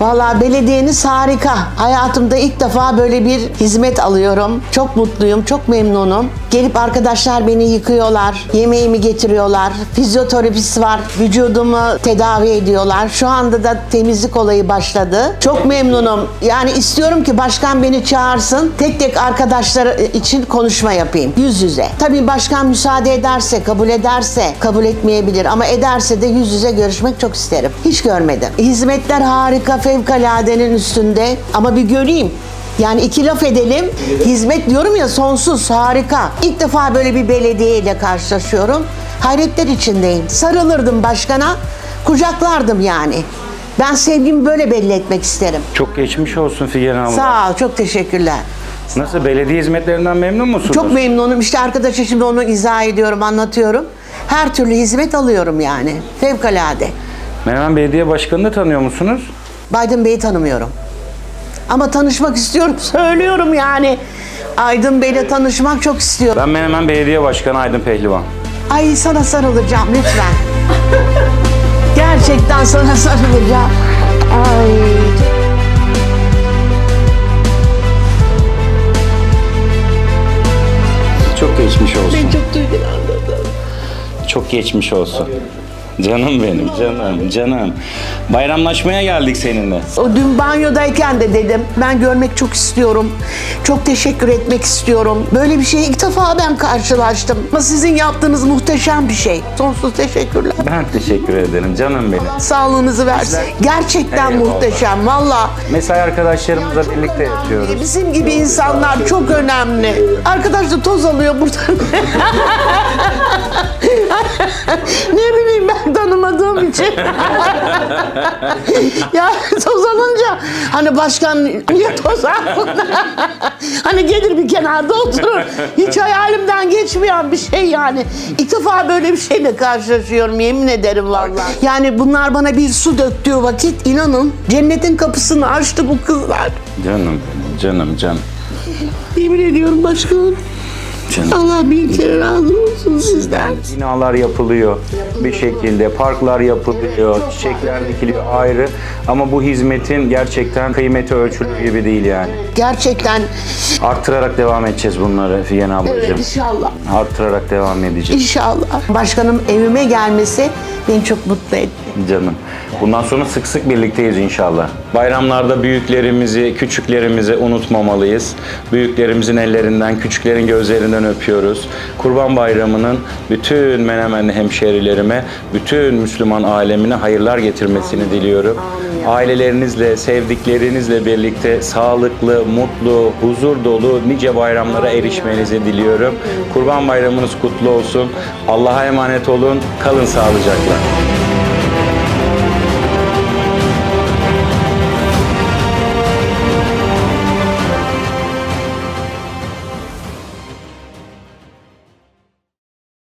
Valla belediyeniz harika. Hayatımda ilk defa böyle bir hizmet alıyorum. Çok mutluyum, çok memnunum. Gelip arkadaşlar beni yıkıyorlar, yemeğimi getiriyorlar. Fizyoterapist var, vücudumu tedavi ediyorlar. Şu anda da temizlik olayı başladı. Çok memnunum. Yani istiyorum ki başkan beni çağırsın. Tek tek arkadaşlar için konuşma yapayım. Yüz yüze. Tabii başkan müsaade ederse, kabul ederse, kabul etmeyebilir. Ama ederse de yüz yüze görüşmek çok isterim. Hiç görmedim. Hizmetler harika, fevkaladenin üstünde. Ama bir göreyim. Yani iki laf edelim. Hizmet diyorum ya sonsuz, harika. İlk defa böyle bir belediye ile karşılaşıyorum. Hayretler içindeyim. Sarılırdım başkana, kucaklardım yani. Ben sevgimi böyle belli etmek isterim. Çok geçmiş olsun Figen abla. Sağ ol, çok teşekkürler. Nasıl belediye hizmetlerinden memnun musunuz? Çok memnunum. İşte arkadaşa şimdi onu izah ediyorum, anlatıyorum. Her türlü hizmet alıyorum yani. Fevkalade. Menemen Belediye Başkanı'nı tanıyor musunuz? Biden Bey'i tanımıyorum. Ama tanışmak istiyorum, söylüyorum yani. Aydın Bey'le tanışmak çok istiyorum. Ben Menemen Belediye Başkanı Aydın Pehlivan. Ay sana sarılacağım lütfen. Gerçekten sana sarılacağım. Ay. Çok geçmiş olsun. Ben çok duygulandım. Çok geçmiş olsun. Canım benim, canım, canım. Bayramlaşmaya geldik seninle. O dün banyodayken de dedim ben görmek çok istiyorum. Çok teşekkür etmek istiyorum. Böyle bir şey ilk defa ben karşılaştım. Ama sizin yaptığınız muhteşem bir şey. Sonsuz teşekkürler. Ben teşekkür ederim, canım benim. Sağlığınızı versin. Gerçekten Eyvallah. muhteşem valla. Mesai arkadaşlarımızla birlikte yapıyoruz. Bizim gibi insanlar çok önemli. Arkadaş da toz alıyor buradan. ne bileyim ben tanımadığım için. ya toz alınca hani başkan niye toz aldın? hani gelir bir kenarda oturur. Hiç hayalimden geçmeyen bir şey yani. İlk defa böyle bir şeyle karşılaşıyorum yemin ederim vallahi. Yani bunlar bana bir su döktüğü vakit inanın cennetin kapısını açtı bu kızlar. Canım benim, canım, canım. Yemin ediyorum başkanım. Canım. Allah bin kere razı olsun sizden. Binalar yapılıyor bir şekilde, parklar yapılıyor, çiçekler dikiliyor ayrı. Ama bu hizmetin gerçekten kıymeti ölçülür gibi değil yani. Gerçekten Arttırarak devam edeceğiz bunları Figen evet ablacığım. inşallah. Arttırarak devam edeceğiz İnşallah. Başkanım evime gelmesi beni çok mutlu etti. Canım. Bundan sonra sık sık birlikteyiz inşallah. Bayramlarda büyüklerimizi, küçüklerimizi unutmamalıyız. Büyüklerimizin ellerinden, küçüklerin gözlerinden öpüyoruz. Kurban Bayramı'nın bütün Menemenli hemşerilerime, bütün Müslüman alemine hayırlar getirmesini diliyorum. Ailelerinizle, sevdiklerinizle birlikte sağlıklı, mutlu, huzur dolu nice bayramlara erişmenizi diliyorum. Kurban Bayramınız kutlu olsun. Allah'a emanet olun. Kalın sağlıcakla.